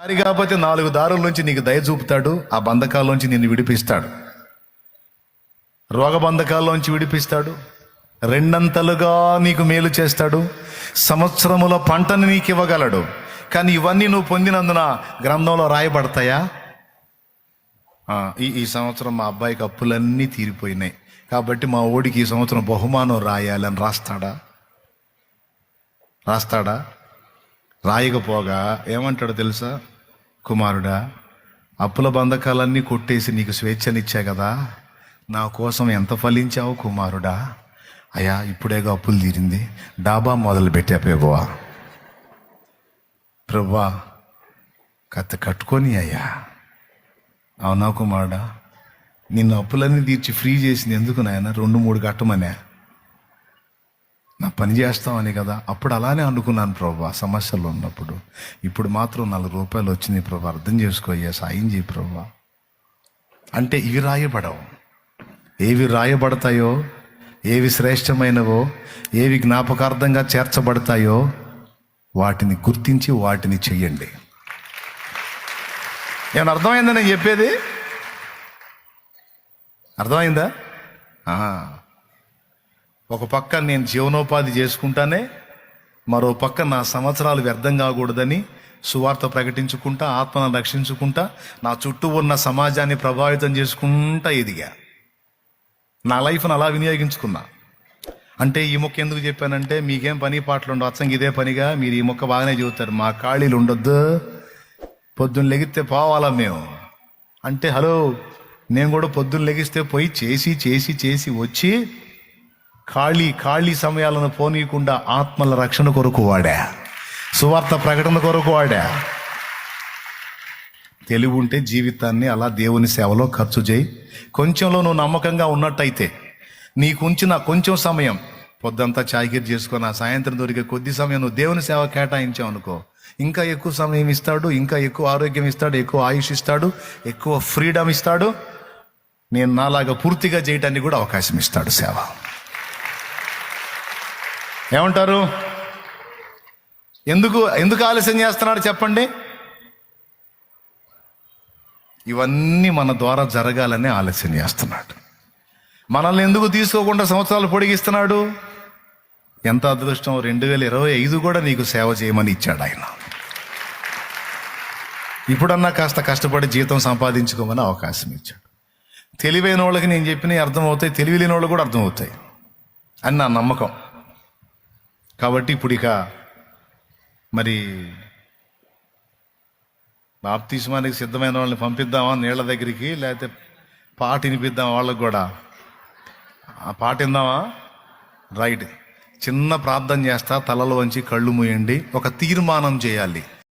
దారి కాకపోతే నాలుగు దారుల నుంచి నీకు దయ చూపుతాడు ఆ బంధకాల్లోంచి నిన్ను విడిపిస్తాడు. రోగ బంధకాల్లోంచి విడిపిస్తాడు రెండంతలుగా నీకు మేలు చేస్తాడు సంవత్సరముల పంటను నీకు ఇవ్వగలడు కానీ ఇవన్నీ నువ్వు పొందినందున గ్రంథంలో రాయబడతాయా? ఈ ఈ సంవత్సరం మా అబ్బాయికి అప్పులన్నీ తీరిపోయినాయి. కాబట్టి మా ఓడికి ఈ సంవత్సరం బహుమానం రాయాలని రాస్తాడా? రాస్తాడా? రాయకపోగా ఏమంటాడు తెలుసా? కుమారుడా అప్పుల బంధకాలన్నీ కొట్టేసి నీకు స్వేచ్ఛనిచ్చా కదా? నా కోసం ఎంత ఫలించావు కుమారుడా? అయ్యా ఇప్పుడేగా అప్పులు తీరింది. డాబా మొదలు పెట్టా ప్రభువా ప్రభా కత్త కట్టుకొని అయ్యా. అవునా కుమారుడా? నిన్ను అప్పులన్నీ తీర్చి ఫ్రీ చేసింది ఎందుకు నాయన? రెండు మూడు కట్టమనే నా పని చేస్తామని కదా. అప్పుడు అలానే అనుకున్నాను ప్రభా సమస్యలు ఉన్నప్పుడు. ఇప్పుడు మాత్రం నాలుగు రూపాయలు వచ్చినాయి ప్రభా అర్థం చేసుకోయ్యా సాయం చేయి ప్రభా. అంటే ఇవి రాయబడవు. ఏవి రాయబడతాయో ఏవి శ్రేష్టమైనవో ఏవి జ్ఞాపకార్థంగా చేర్చబడతాయో వాటిని గుర్తించి వాటిని చెయ్యండి. ఏమన్నా అర్థమైందా నేను చెప్పేది? అర్థమైందా? ఒక పక్క నేను జీవనోపాధి చేసుకుంటానే మరో పక్క నా సంవత్సరాలు వ్యర్థం కాకూడదని సువార్త ప్రకటించుకుంటా ఆత్మను రక్షించుకుంటా నా చుట్టూ ఉన్న సమాజాన్ని ప్రభావితం చేసుకుంటా ఎదిగా. నా లైఫ్ను అలా వినియోగించుకున్నా. అంటే ఈ మొక్క ఎందుకు చెప్పానంటే మీకేం పని పాటలు ఉండవు. అచ్చంగా ఇదే పనిగా మీరు ఈ మొక్క బాగానే చెబుతారు మా ఖాళీలు ఉండొద్దు. పొద్దున్న లెగిస్తే పోవాలా మేము? అంటే హలో నేను కూడా పొద్దున్న లెగిస్తే పోయి చేసి చేసి చేసి వచ్చి ఖాళీ ఖాళీ సమయాలను పోనీయకుండా ఆత్మల రక్షణ కొరకు వాడా. సువార్త ప్రకటన కొరకు వాడా. తెలివి ఉంటే జీవితాన్ని అలా దేవుని సేవలో ఖర్చు చేయి. కొంచెంలో నువ్వు నమ్మకంగా ఉన్నట్టయితే నీకుంచిన కొంచెం సమయం పొద్దంతా చాకిరి చేసుకొని ఆ సాయంత్రం దొరికే కొద్ది సమయం నువ్వు దేవుని సేవ కేటాయించావు అనుకో. ఇంకా ఎక్కువ సమయం ఇస్తాడు ఇంకా ఎక్కువ ఆరోగ్యం ఇస్తాడు ఎక్కువ ఆయుష్ ఇస్తాడు ఎక్కువ ఫ్రీడమ్ ఇస్తాడు. నేను నాలాగా పూర్తిగా చేయటానికి కూడా అవకాశం ఇస్తాడు సేవ. ఏమంటారు? ఎందుకు ఎందుకు ఆలస్యం చేస్తున్నాడు చెప్పండి? ఇవన్నీ మన ద్వారా జరగాలని ఆలస్యం చేస్తున్నాడు. మనల్ని ఎందుకు తీసుకోకుండా సంవత్సరాలు పొడిగిస్తున్నాడు? ఎంత అదృష్టం రెండు వేల ఇరవై ఐదు కూడా నీకు సేవ చేయమని ఇచ్చాడు ఆయన. ఇప్పుడన్నా కాస్త కష్టపడి జీతం సంపాదించుకోమని అవకాశం ఇచ్చాడు. తెలివైన వాళ్ళకి నేను చెప్పినవి అర్థమవుతాయి తెలివి లేని వాళ్ళు కూడా అర్థమవుతాయి. అని నా నమ్మకం. కాబట్టి ఇప్పుడు ఇక మరి బాప్తిస్మానికి సిద్ధమైన వాళ్ళని పంపిద్దామా నీళ్ళ దగ్గరికి లేకపోతే పాట వినిపిద్దాం వాళ్ళకు కూడా? ఆ పాట విందామా? రైట్. చిన్న ప్రార్థన చేస్తా తలలో వంచి కళ్ళు మూయండి. ఒక తీర్మానం చేయాలి.